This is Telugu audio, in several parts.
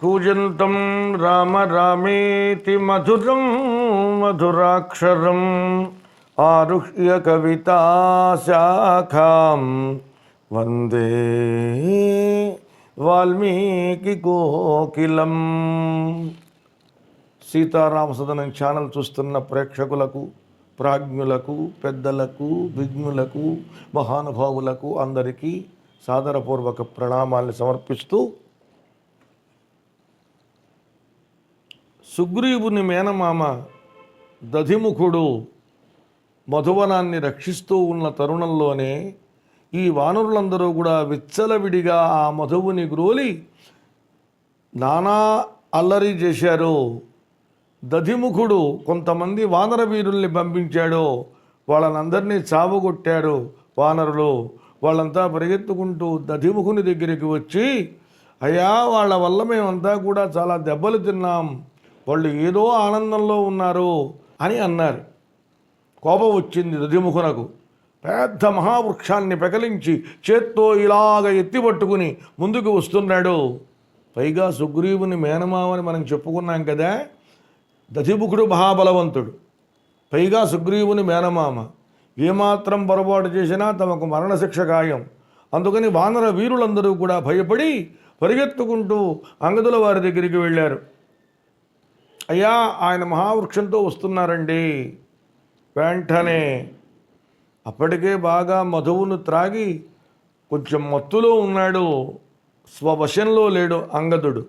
కూజంతం రామ రామేతి మధురం మధురాక్షరం ఆరుహ్య కవితా శాఖాం వందే వాల్మీకి కోకిలం. సీతారామ సదనం ఛానల్ చూస్తున్న ప్రేక్షకులకు ప్రాజ్ఞులకు పెద్దలకు విజ్ఞులకు మహానుభావులకు అందరికీ సాదరపూర్వక ప్రణామాల్ని సమర్పిస్తూ సుగ్రీవుని మేనమామ దధిముఖుడు మధువనాన్ని రక్షిస్తూ ఉన్న తరుణంలోనే ఈ వానరులందరూ కూడా విచ్చలవిడిగా ఆ మధువుని గ్రోలి నానా అల్లరి చేశారు. దధిముఖుడు కొంతమంది వానర వీరుల్ని పంపించాడు. వాళ్ళనందరినీ చావగొట్టాడు. వానరులు వాళ్ళంతా పరిగెత్తుకుంటూ దధిముఖుని దగ్గరికి వచ్చి అయ్యా వాళ్ళ వల్ల మేమంతా కూడా చాలా దెబ్బలు తిన్నాం. వాళ్ళు ఏదో ఆనందంలో ఉన్నారు అని అన్నారు. కోపం వచ్చింది దదిముఖునకు పెద్ద మహావృక్షాన్ని పెకలించి చేత్తో ఇలాగ ఎత్తి పట్టుకుని ముందుకు వస్తున్నాడు. పైగా సుగ్రీవుని మేనమావని మనం చెప్పుకున్నాం కదా దధిముఖుడు మహాబలవంతుడు. పైగా సుగ్రీవుని మేనమామ. ఏమాత్రం పొరపాటు చేసినా తమకు మరణశిక్ష ఖాయం. అందుకని వానర వీరులందరూ కూడా భయపడి పరిగెత్తుకుంటూ అంగదుల వారి దగ్గరికి వెళ్ళారు. అయ్యా ఆయన మహావృక్షంతో వస్తున్నారండి. వెంటనే అప్పటికే బాగా మధువును త్రాగి కొంచెం మత్తులో ఉన్నాడు. స్వవశంలో లేడు అంగదుడు.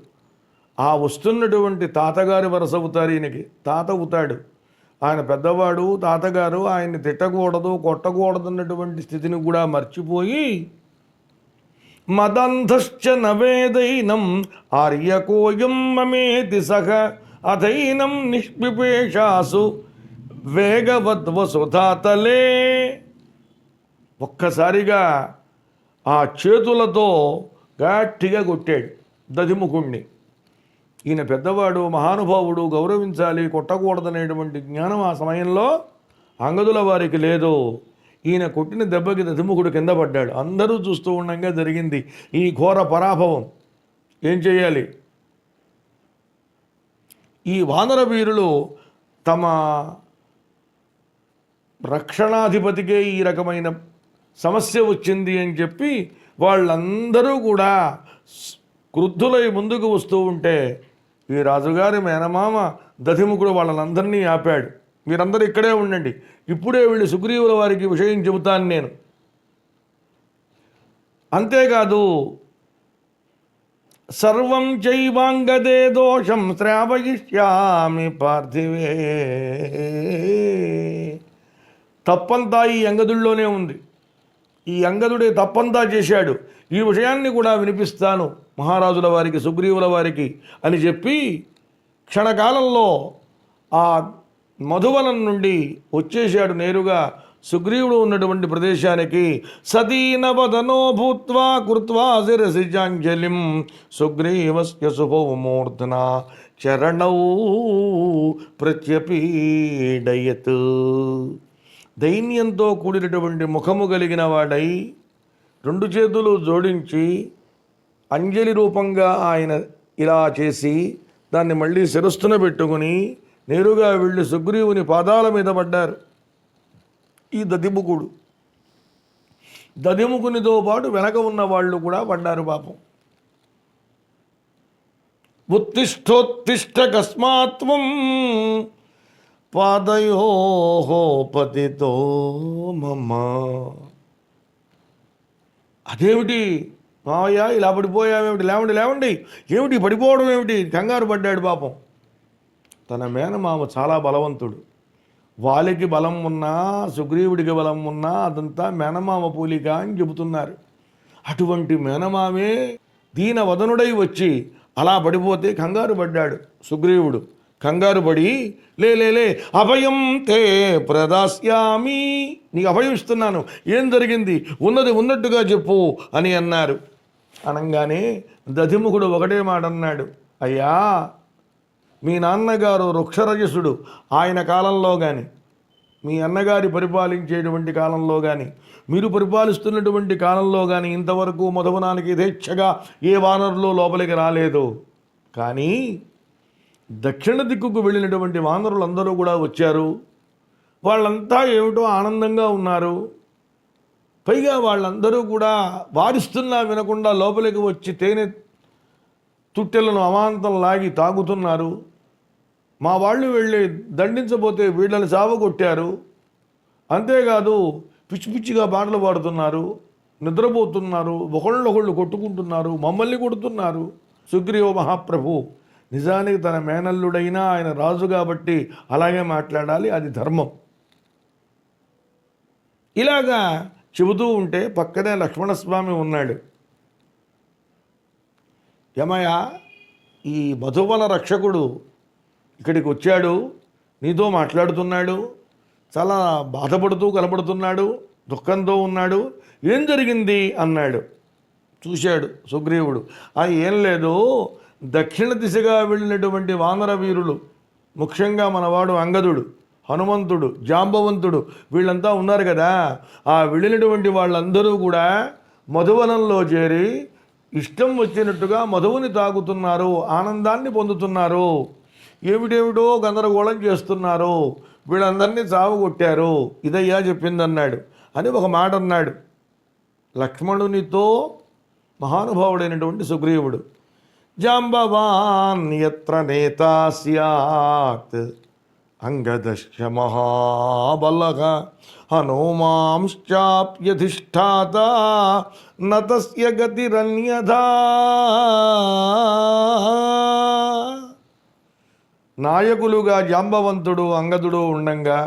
ఆ వస్తున్నటువంటి తాతగారి వరస అవుతారు ఈయనకి. తాత అవుతాడు. ఆయన పెద్దవాడు తాతగారు ఆయన్ని తిట్టకూడదు కొట్టకూడదు అన్నటువంటి స్థితిని కూడా మర్చిపోయి మదంధశ్చ నవేదైనం ఆర్యకోయం మమేతి సహ అధైనం నిష్పిపేషాసు వేగవద్వసుధాతలే. ఒక్కసారిగా ఆ చేతులతో గట్టిగా కొట్టాడు దధిముఖుణ్ణి ఈయన పెద్దవాడు మహానుభావుడు గౌరవించాలి కొట్టకూడదనేటువంటి జ్ఞానం ఆ సమయంలో అంగదుల వారికి లేదు. ఈయన కొట్టిన దెబ్బకి దధిముఖుడు కింద పడ్డాడు. అందరూ చూస్తూ ఉండగా జరిగింది ఈ ఘోర పరాభవం. ఏం చేయాలి? ఈ వానర వీరులు తమ రక్షణాధిపతికే ఈ రకమైన సమస్య వచ్చింది అని చెప్పి వాళ్ళందరూ కూడా క్రుద్ధులై ముందుకు వస్తూ ఉంటే ఈ రాజుగారి మేనమామ దధిముఖుడు వాళ్ళనందరినీ ఆపాడు. మీరందరూ ఇక్కడే ఉండండి. ఇప్పుడే వెళ్ళి సుగ్రీవుల వారికి విషయం చెబుతాను నేను. అంతేకాదు సర్వం చైవాంగదే దోషం శ్రావయిష్యామి పార్థివే. తప్పంతా ఈ అంగదుల్లోనే ఉంది. ఈ అంగదుడే తప్పంతా చేశాడు. ఈ విషయాన్ని కూడా వినిపిస్తాను మహారాజుల వారికి సుగ్రీవుల వారికి అని చెప్పి క్షణకాలంలో ఆ మధువనం నుండి వచ్చేశాడు నేరుగా సుగ్రీవుడు ఉన్నటువంటి ప్రదేశానికి సతీనవదనో భూత్వా కృత్వా శిరసిజాంజలిం సుగ్రీవస్య శుభోమూర్ధన చరణౌ ప్రత్యపీడయత్. దైన్యంతో కూడినటువంటి ముఖము కలిగిన వాడై రెండు చేతులు జోడించి అంజలి రూపంగా ఆయన ఇలా చేసి దాన్ని మళ్ళీ శిరస్సున పెట్టుకుని నేరుగా వెళ్ళి సుగ్రీవుని పాదాల మీద పడ్డారు. ఈ దదిముకుడు. దదిముకునితో పాటు వెనక ఉన్న వాళ్ళు కూడా పడ్డారు పాపం. ఉత్తిష్టోత్తిష్టకస్మాత్వం కస్మాత్వం పాదయోహోపతితో మమ్మ అదేమిటి? మావయ్య ఇలా పడిపోయావేమిటి లేవండి లేవండి. ఏమిటి? పడిపోవడం ఏమిటి? కంగారు పడ్డాడు పాపం. తన మేనమామ చాలా బలవంతుడు. వాలికి బలం ఉన్నా సుగ్రీవుడికి బలం ఉన్నా అదంతా మేనమామ పూలిక అని చెబుతున్నారు. అటువంటి మేనమామే దీన వదనుడై వచ్చి అలా పడిపోతే కంగారు పడ్డాడు సుగ్రీవుడు. కంగారు పడి లేలే లే అభయం తే ప్రదాస్యామి. నీకు అభయం ఇస్తున్నాను. ఏం జరిగింది? ఉన్నది ఉన్నట్టుగా చెప్పు అని అన్నారు. అనగానే దధిముఖుడు ఒకటే మాట అన్నాడు అయ్యా మీ నాన్నగారు వృక్షరజసుడు ఆయన కాలంలో కానీ మీ అన్నగారి పరిపాలించేటువంటి కాలంలో కానీ మీరు పరిపాలిస్తున్నటువంటి కాలంలో కానీ ఇంతవరకు మధువనానికి యథేచ్ఛగా ఏ వానరులు లోపలికి రాలేదు. కానీ దక్షిణ దిక్కుకు వెళ్ళినటువంటి వానరులందరూ కూడా వచ్చారు. వాళ్ళంతా ఏమిటో ఆనందంగా ఉన్నారు. పైగా వాళ్ళందరూ కూడా వారిస్తున్నా వినకుండా లోపలికి వచ్చి తేనె తుట్టెలను అమాంతం లాగి తాగుతున్నారు. మా వాళ్ళు వెళ్ళి దండించబోతే వీళ్ళని సావగొట్టారు అంతేకాదు పిచ్చి పిచ్చిగా పాటలు పాడుతున్నారు నిద్రపోతున్నారు ఒకళ్ళొకళ్ళు కొట్టుకుంటున్నారు మమ్మల్ని కొడుతున్నారు. సుగ్రీవ మహాప్రభు నిజానికి తన మేనల్లుడైనా ఆయన రాజు కాబట్టి అలాగే మాట్లాడాలి అది ధర్మం. ఇలాగా చెబుతూ ఉంటే పక్కనే లక్ష్మణస్వామి ఉన్నాడు. యమయ ఈ మధువన రక్షకుడు ఇక్కడికి వచ్చాడు నీతో మాట్లాడుతున్నాడు చాలా బాధపడుతూ కలపడుతున్నాడు దుఃఖంతో ఉన్నాడు. ఏం జరిగింది? అన్నాడు. చూశాడు సుగ్రీవుడు. ఆ ఏం లేదు దక్షిణ దిశగా వెళ్ళినటువంటి వానర వీరులు ముఖ్యంగా మనవాడు అంగదుడు హనుమంతుడు జాంబవంతుడు వీళ్ళంతా ఉన్నారు కదా. ఆ వెళ్ళినటువంటి వాళ్ళందరూ కూడా మధువనంలో చేరి ఇష్టం వచ్చినట్టుగా మధువుని తాగుతున్నారు ఆనందాన్ని పొందుతున్నారు. ఏమిటేమిటో గందరగోళం చేస్తున్నారు. వీళ్ళందరినీ చావగొట్టారు. ఇదయ్యా చెప్పిందన్నాడు. అని ఒక మాట అన్నాడు. లక్ష్మణునితో మహానుభావుడైనటువంటి సుగ్రీవుడు జాంబవాన్ ఎత్ర నేత స్యాత్ అంగదశ్చ మహాబల హనుమాంశ్చాప్యధిష్టాత నతస్య గతిరన్యథా నాయకులుగా జాంబవంతుడు అంగదుడు ఉండంగా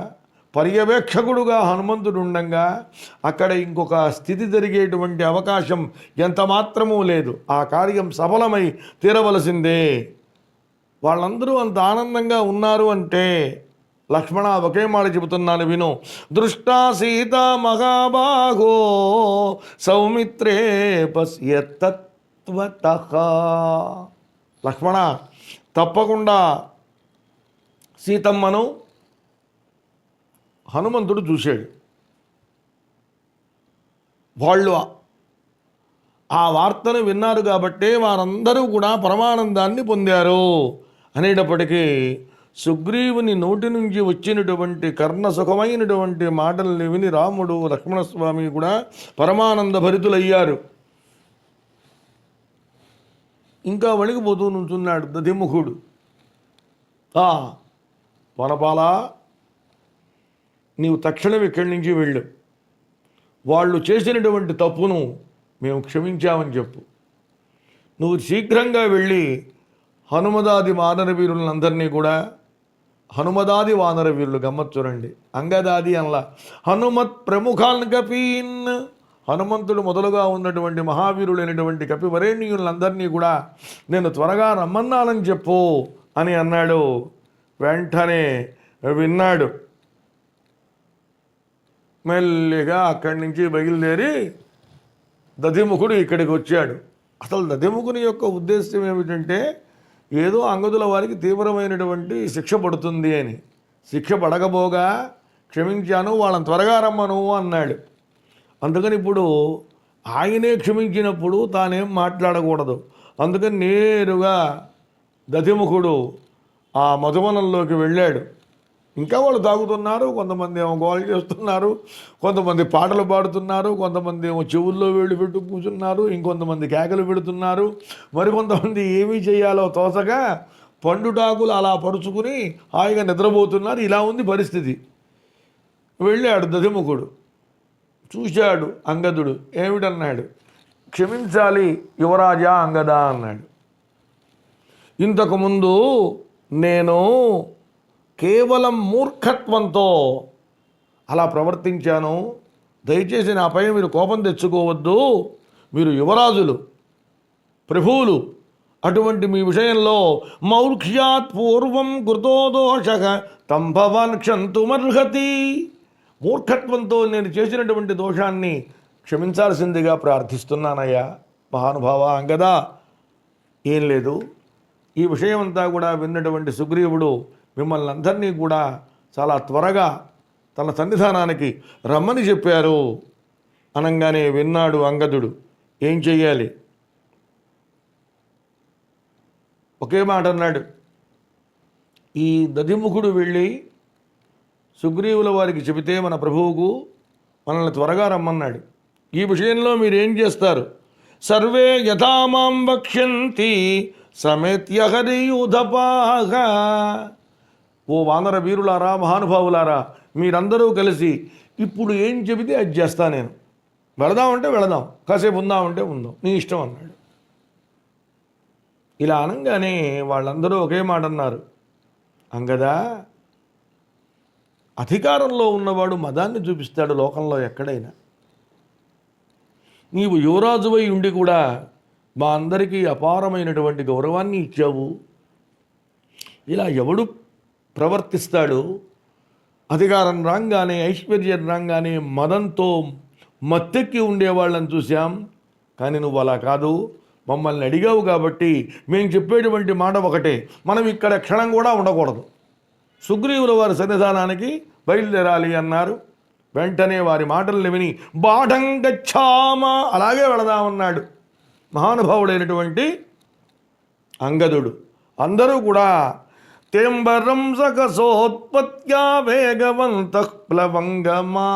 పర్యవేక్షకుడుగా హనుమంతుడు ఉండంగా అక్కడ ఇంకొక స్థితి జరిగేటువంటి అవకాశం ఎంత మాత్రమూ లేదు. ఆ కార్యం సఫలమై తీరవలసిందే. వాళ్ళందరూ అంత ఆనందంగా ఉన్నారు అంటే లక్ష్మణ ఒకే మాట చెబుతున్నాను విను. దృష్టా సీత మహాబాహో సౌమిత్రే పశ్యతత్వత లక్ష్మణ తప్పకుండా సీతమ్మను హనుమంతుడు చూశాడు. వాళ్ళు ఆ వార్తను విన్నారు కాబట్టే వారందరూ కూడా పరమానందాన్ని పొందారు. అనేటప్పటికీ సుగ్రీవుని నోటి నుంచి వచ్చినటువంటి కర్ణ సుఖమైనటువంటి మాటల్ని విని రాముడు లక్ష్మణస్వామి కూడా పరమానంద భరితులయ్యారు. ఇంకా వణికిపోతూ నుంచున్నాడు దధిముఖుడు. ఆ వనపాల నీవు తక్షణం ఇక్కడి నుంచి వెళ్ళు. వాళ్ళు చేసినటువంటి తప్పును మేము క్షమించామని చెప్పు. నువ్వు శీఘ్రంగా వెళ్ళి హనుమదాది వానరవీరులందరినీ కూడా హనుమదాది వానరవీరులు వీరులు చూడండి. అంగదాది అనలా. హనుమత్ ప్రముఖాన్ కపీన్ హనుమంతుడు మొదలుగా ఉన్నటువంటి మహావీరులైనటువంటి కపివరేణ్యులందరినీ కూడా నేను త్వరగా రమ్మన్నానని చెప్పు అని అన్నాడు వెంటనే విన్నాడు. మెల్లిగా అక్కడి నుంచి బయలుదేరి దధిముఖుడు ఇక్కడికి వచ్చాడు. అసలు దధిముఖుని యొక్క ఉద్దేశం ఏమిటంటే ఏదో అంగదుల వారికి తీవ్రమైనటువంటి శిక్ష పడుతుంది అని. శిక్ష పడకపోగా క్షమించాను వాళ్ళని త్వరగా రమ్మను అన్నాడు. అందుకని ఇప్పుడు ఆయనే క్షమించినప్పుడు తానేం మాట్లాడకూడదు. అందుకని నేరుగా దధిముఖుడు ఆ మధువనంలోకి వెళ్ళాడు. ఇంకా వాళ్ళు తాగుతున్నారు కొంతమంది ఏమో గోల చేస్తున్నారు కొంతమంది పాటలు పాడుతున్నారు కొంతమంది ఏమో చెవుల్లో వేళ్ళు పెట్టు కూర్చున్నారు ఇంకొంతమంది కేకలు పెడుతున్నారు. మరికొంతమంది ఏమీ చేయాలో తోసగా పండుటాకులు అలా పరుచుకుని హాయిగా నిద్రపోతున్నారు. ఇలా ఉంది పరిస్థితి. వెళ్ళాడు దధిముఖుడు. చూశాడు అంగదుడు. ఏమిటన్నాడు? క్షమించాలి యువరాజా అంగదా అన్నాడు. ఇంతకుముందు నేను కేవలం మూర్ఖత్వంతో అలా ప్రవర్తించాను. దయచేసి నాపై మీరు కోపం తెచ్చుకోవద్దు. మీరు యువరాజులు ప్రభువులు అటువంటి మీ విషయంలో మౌర్ఖ్యాత్ పూర్వం కృతో దోష తం భవాన్ క్షంతుమర్హతి మూర్ఖత్వంతో నేను చేసినటువంటి దోషాన్ని క్షమించాల్సిందిగా ప్రార్థిస్తున్నానయ్యా. మహానుభావ అంగదా ఏం లేదు. ఈ విషయం అంతా కూడా విన్నటువంటి సుగ్రీవుడు మిమ్మల్ని అందరినీ కూడా చాలా త్వరగా తన సన్నిధానానికి రమ్మని చెప్పారు. అనగానే విన్నాడు అంగదుడు. ఏం చెయ్యాలి? ఒకే మాట అన్నాడు. ఈ దధిముఖుడు వెళ్ళి సుగ్రీవుల వారికి చెబితే మన ప్రభువుకు మనల్ని త్వరగా రమ్మన్నాడు. ఈ విషయంలో మీరు ఏం చేస్తారు? సర్వే యథామాం వక్ష్యంతి సమేత్యహరియుధపాహ. ఓ వానర వీరులారా మహానుభావులారా మీరందరూ కలిసి ఇప్పుడు ఏం చెబితే అది చేస్తా నేను. వెళదామంటే వెళదాం కాసేపు ఉందామంటే ఉందాం నీ ఇష్టం అన్నాడు. ఇలా అనగానే వాళ్ళందరూ ఒకే మాట అన్నారు. అంగదా అధికారంలో ఉన్నవాడు మదాన్ని చూపిస్తాడు లోకంలో ఎక్కడైనా. నీవు యువరాజువై ఉండి కూడా మా అందరికీ అపారమైనటువంటి గౌరవాన్ని ఇచ్చావు. ఇలా ఎవడు ప్రవర్తిస్తాడు అధికారం రాగానే ఐశ్వర్యం రాగానే మదంతో మత్తెక్కి ఉండేవాళ్ళని చూశాం. కానీ నువ్వు అలా కాదు. మమ్మల్ని అడిగావు కాబట్టి మేము చెప్పేటువంటి మాట ఒకటే. మనం ఇక్కడ క్షణం కూడా ఉండకూడదు. సుగ్రీవుల వారి సన్నిధానానికి బయలుదేరాలి అన్నారు. వెంటనే వారి మాటల్ని విని బాఢం గచ్చామ అలాగే వెళదామన్నాడు. మహానుభావుడైనటువంటి అంగదుడు. అందరూ కూడా తేంబరం సకసోత్పత్యా వేగవంత ప్లవంగమా.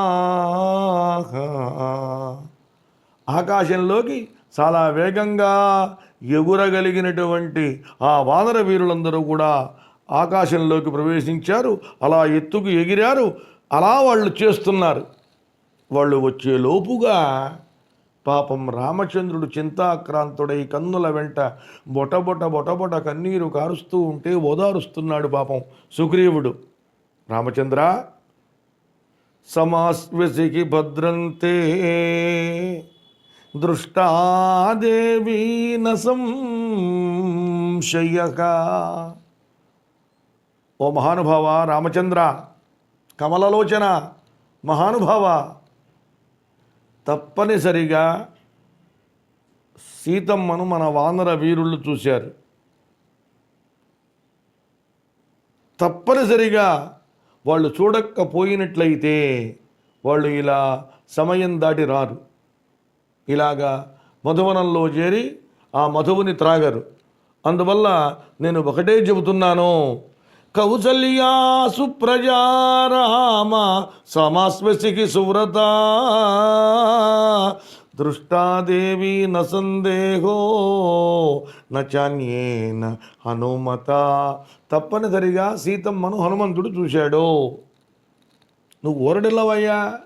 ఆకాశంలోకి చాలా వేగంగా ఎగురగలిగినటువంటి ఆ వానర వీరులందరూ కూడా ఆకాశంలోకి ప్రవేశించారు. అలా ఎత్తుకు ఎగిరారు. అలా వాళ్ళు చేస్తున్నారు. వాళ్ళు వచ్చే లోపుగా పాపం రామచంద్రుడు చింతాక్రాంతుడై కన్నుల వెంట బొటబొట బొటబొట కన్నీరు కారుస్తూ ఉంటే ఓదారుస్తున్నాడు పాపం సుగ్రీవుడు. రామచంద్ర సమాస్వసికి భద్రంతే దృష్టాదేవీ శయ్యక ఓ మహానుభావ రామచంద్ర కమలలోచన మహానుభావ తప్పనిసరిగా సీతమ్మను మన వానర వీరుళ్ళు చూశారు. తప్పనిసరిగా వాళ్ళు చూడకపోయినట్లయితే వాళ్ళు ఇలా సమయం దాటి రారు. ఇలాగా మధువనంలో చేరి ఆ మధువుని త్రాగరు. అందువల్ల నేను ఒకటే చెబుతున్నాను కౌసల్యా సుప్రజారామ సమాస్వసికి సువ్రత. దృష్టాదేవి నసందేహో నచాన్యేన హనుమత. తప్పనిసరిగా సీతమ్మను హనుమంతుడు చూశాడు. నువ్వు ఓరడిల్లవయ్యా?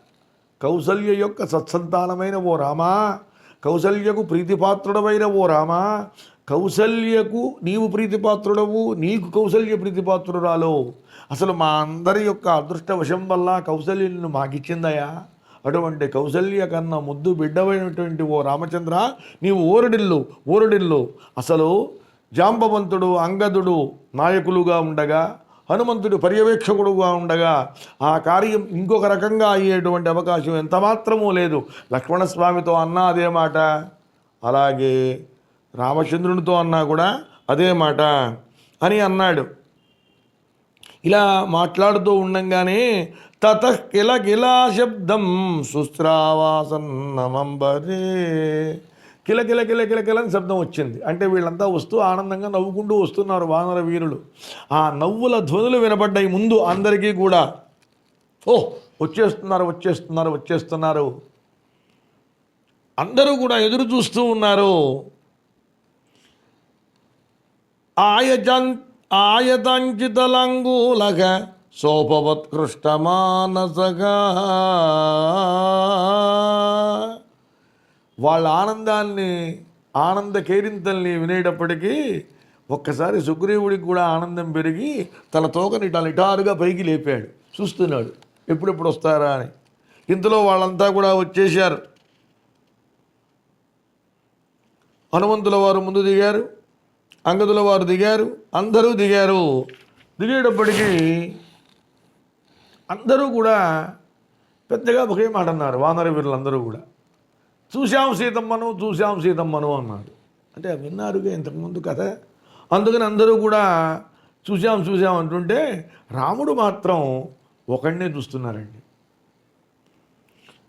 కౌసల్య యొక్క సత్సంతానమైన ఓ రామా కౌసల్యకు ప్రీతిపాత్రుడమైన ఓ రామా కౌసల్యకు నీవు ప్రీతిపాత్రుడవు నీకు కౌసల్య ప్రీతిపాత్రురాలో. అసలు మా అందరి యొక్క అదృష్టవశం వల్ల కౌసల్యను మాకిచ్చిందయా అటువంటి కౌసల్య కన్నా ముద్దు బిడ్డమైనటువంటి ఓ రామచంద్ర నీవు ఓరడిల్లు ఓరడిల్లు అసలు జాంబవంతుడు అంగదుడు నాయకులుగా ఉండగా హనుమంతుడు పర్యవేక్షకుడుగా ఉండగా ఆ కార్యం ఇంకొక రకంగా అయ్యేటువంటి అవకాశం ఎంత మాత్రమూ లేదు. లక్ష్మణస్వామితో అన్నా అదే మాట. అలాగే రామచంద్రునితో అన్నా కూడా అదే మాట అని అన్నాడు. ఇలా మాట్లాడుతూ ఉండంగానే తత కిల కిలా శబ్దం సుస్రావాసన్నమంబరే కిల కిల కిల కిల కిల అని శబ్దం వచ్చింది. అంటే వీళ్ళంతా వస్తూ ఆనందంగా నవ్వుకుంటూ వస్తున్నారు వానర వీరులు. ఆ నవ్వుల ధ్వనులు వినపడ్డాయి ముందు అందరికీ కూడా. ఓ వచ్చేస్తున్నారు వచ్చేస్తున్నారు వచ్చేస్తున్నారు. అందరూ కూడా ఎదురు చూస్తూ ఉన్నారు. ఆయజన్ ఆయతంచితలంగూలక సోపవత్కృష్టమానసగా వాళ్ళ ఆనందాన్ని ఆనంద కేరింతల్ని వినేటప్పటికీ ఒక్కసారి సుగ్రీవుడికి కూడా ఆనందం పెరిగి తన తోకని నిటారుగా పైకి లేపాడు. చూస్తున్నాడు ఎప్పుడెప్పుడు వస్తారా అని. ఇంతలో వాళ్ళంతా కూడా వచ్చేశారు. హనుమంతుల వారు ముందు దిగారు. అంగదుల వారు దిగారు అందరూ దిగారు. దిగేటప్పటికీ అందరూ కూడా పెద్దగా ఒకే మాట అన్నారు వానర వీరులందరూ కూడా. చూశాం సీతమ్మను చూశాం సీతమ్మను అన్నాడు. అంటే విన్నారుగా ఇంతకుముందు కథ. అందుకని అందరూ కూడా చూశాం చూశాం అంటుంటే రాముడు మాత్రం ఒకడినే చూస్తున్నారండి.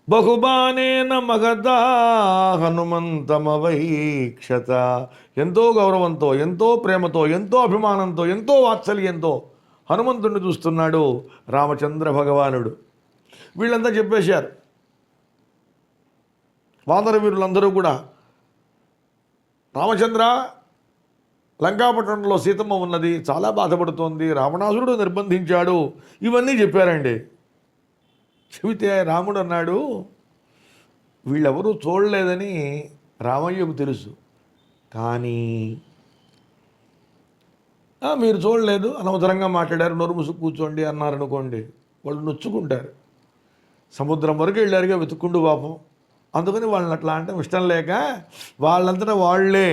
బహుబానేన మగధా హనుమంతమవైక్షత. ఎంతో గౌరవంతో ఎంతో ప్రేమతో ఎంతో అభిమానంతో ఎంతో వాత్సల్యంతో హనుమంతుడిని చూస్తున్నాడు రామచంద్ర భగవానుడు. వీళ్ళంతా చెప్పేశారు. వానర వీరులందరూ కూడా రామచంద్ర లంకాపట్టణంలో సీతమ్మ ఉన్నది చాలా బాధపడుతోంది రావణాసురుడు నిర్బంధించాడు. ఇవన్నీ చెప్పారండి. చెబితే రాముడు అన్నాడు వీళ్ళెవరూ చూడలేదని రామయ్యకు తెలుసు. కానీ మీరు చూడలేదు అనవసరంగా మాట్లాడారు నోరు ముసుగు కూర్చోండి అన్నారు అనుకోండి వాళ్ళు నొచ్చుకుంటారు. సముద్రం వరకు వెళ్ళారుగా వెతుక్కుండు పాపం. అందుకని వాళ్ళని అట్లా అంటే ఇష్టం లేక వాళ్ళంతటా వాళ్ళే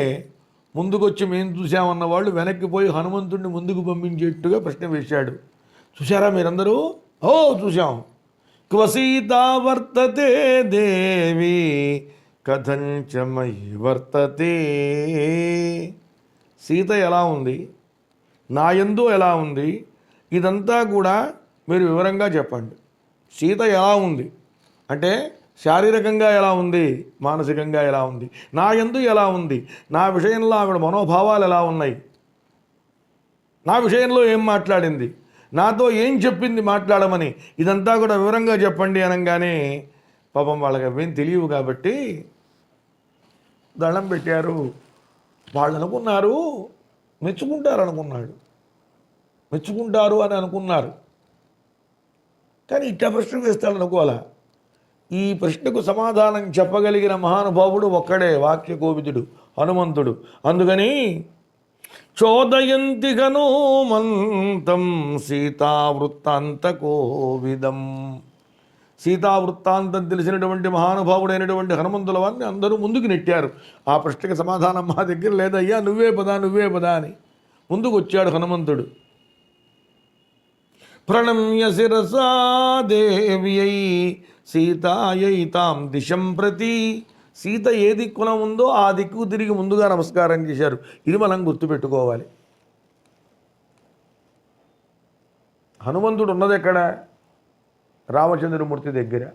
ముందుకొచ్చి మేము చూసామన్న వాళ్ళు వెనక్కి పోయి హనుమంతుడిని ముందుకు పంపించేట్టుగా ప్రశ్న వేశాడు. చూసారా మీరందరూ? ఓ చూసాం క్వసీతా వర్తతే దేవి కథంచమయి వర్తతే సీత ఎలా ఉంది? నా యందు ఎలా ఉంది? ఇదంతా కూడా మీరు వివరంగా చెప్పండి. సీత ఎలా ఉంది? అంటే శారీరకంగా ఎలా ఉంది? మానసికంగా ఎలా ఉంది? నా యందు ఎలా ఉంది? నా విషయంలో ఆవిడ మనోభావాలు ఎలా ఉన్నాయి? నా విషయంలో ఏం మాట్లాడింది? నాతో ఏం చెప్పింది మాట్లాడమని? ఇదంతా కూడా వివరంగా చెప్పండి అనగానే పాపం వాళ్ళకి అవేం తెలియవు కాబట్టి దళం పెట్టారు. వాళ్ళు అనుకున్నారు మెచ్చుకుంటారు అనుకున్నాడు. మెచ్చుకుంటారు అని అనుకున్నారు. కానీ ఇట్ట ప్రశ్న వేస్తాడు అనుకోవాలా? ఈ ప్రశ్నకు సమాధానం చెప్పగలిగిన మహానుభావుడు ఒక్కడే వాక్య కోవిదుడు హనుమంతుడు. అందుకని చోదయంతిగను మంతం సీతావృత్తాంతకోవిదం. సీతావృత్తాంతం తెలిసినటువంటి మహానుభావుడైనటువంటి హనుమంతుల వారిని అందరూ ముందుకు నెట్టారు. ఆ ప్రశ్నకి సమాధానం మా దగ్గర లేదయ్యా నువ్వే పదా నువ్వే పదా అని. ముందుకు వచ్చాడు హనుమంతుడు. ప్రణమ్య శిరసా దేవ్యై సీతాయై తాం దిశం ప్రతి సీత ఏ దిక్కున ఉందో ఆ దిక్కు తిరిగి ముందుగా నమస్కారం చేశారు. ఇది మనం గుర్తుపెట్టుకోవాలి. హనుమంతుడు ఉన్నది ఎక్కడ? రామచంద్రమూర్తి దగ్గర.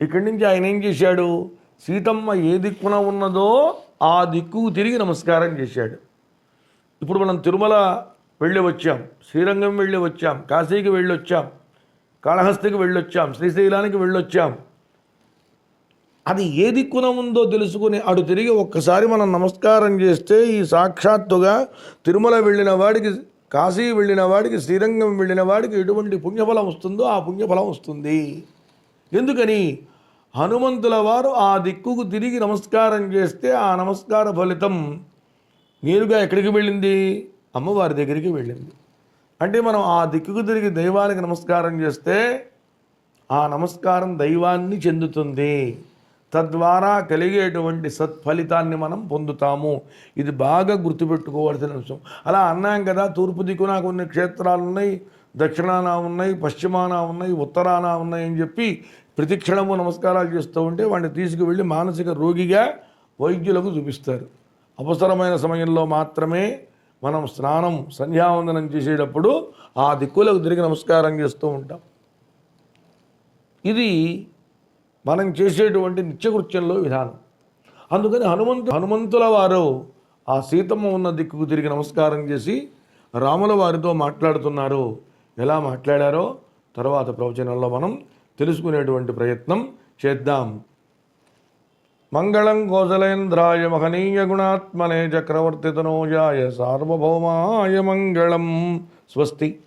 ఇక్కడి నుంచి ఆయన ఏం చేశాడు? సీతమ్మ ఏ దిక్కున ఉన్నదో ఆ దిక్కుకు తిరిగి నమస్కారం చేశాడు. ఇప్పుడు మనం తిరుమల వెళ్ళి వచ్చాం. శ్రీరంగం వెళ్ళి వచ్చాం. కాశీకి వెళ్ళి వచ్చాం. కాళహస్తికి వెళ్ళొచ్చాం శ్రీశైలానికి వెళ్ళొచ్చాం అది ఏ దిక్కున ఉందో తెలుసుకుని అటు తిరిగి ఒక్కసారి మనం నమస్కారం చేస్తే ఈ సాక్షాత్తుగా తిరుమల వెళ్ళిన వాడికి కాశీ వెళ్ళిన వాడికి శ్రీరంగం వెళ్ళిన వాడికి ఎటువంటి పుణ్యఫలం వస్తుందో ఆ పుణ్యఫలం వస్తుంది. ఎందుకని? హనుమంతుల వారు ఆ దిక్కుకు తిరిగి నమస్కారం చేస్తే ఆ నమస్కార ఫలితం నేరుగా ఎక్కడికి వెళ్ళింది? అమ్మవారి దగ్గరికి వెళ్ళింది. అంటే మనం ఆ దిక్కుకు తిరిగి దైవానికి నమస్కారం చేస్తే ఆ నమస్కారం దైవాన్ని చెందుతుంది. తద్వారా కలిగేటువంటి సత్ఫలితాన్ని మనం పొందుతాము. ఇది బాగా గుర్తుపెట్టుకోవాల్సిన అంశం అలా అన్నాం కదా తూర్పు దిక్కున కొన్ని క్షేత్రాలు ఉన్నాయి దక్షిణాన ఉన్నాయి పశ్చిమాన ఉన్నాయి ఉత్తరాన ఉన్నాయి అని చెప్పి ప్రతి క్షణము నమస్కారాలు చేస్తూ ఉంటే వాడిని తీసుకువెళ్ళి మానసిక రోగిగా వైద్యులకు చూపిస్తారు. అవసరమైన సమయంలో మాత్రమే మనం స్నానం సంధ్యావందనం చేసేటప్పుడు ఆ దిక్కులకు తిరిగి నమస్కారం చేస్తూ ఉంటాం. ఇది మనం చేసేటువంటి నిత్యకృత్యంలో విధానం. అందుకని హనుమంతు హనుమంతుల వారు ఆ సీతమ్మ ఉన్న దిక్కుకు తిరిగి నమస్కారం చేసి రాముల వారితో మాట్లాడుతున్నారు. ఎలా మాట్లాడారో తర్వాత ప్రవచనంలో మనం తెలుసుకునేటువంటి ప్రయత్నం చేద్దాం. మంగళం కోసలేంద్రాయ మహనీయ గుణాత్మనే చక్రవర్తితనోజాయ సార్వభౌమాయ మంగళం. స్వస్తి.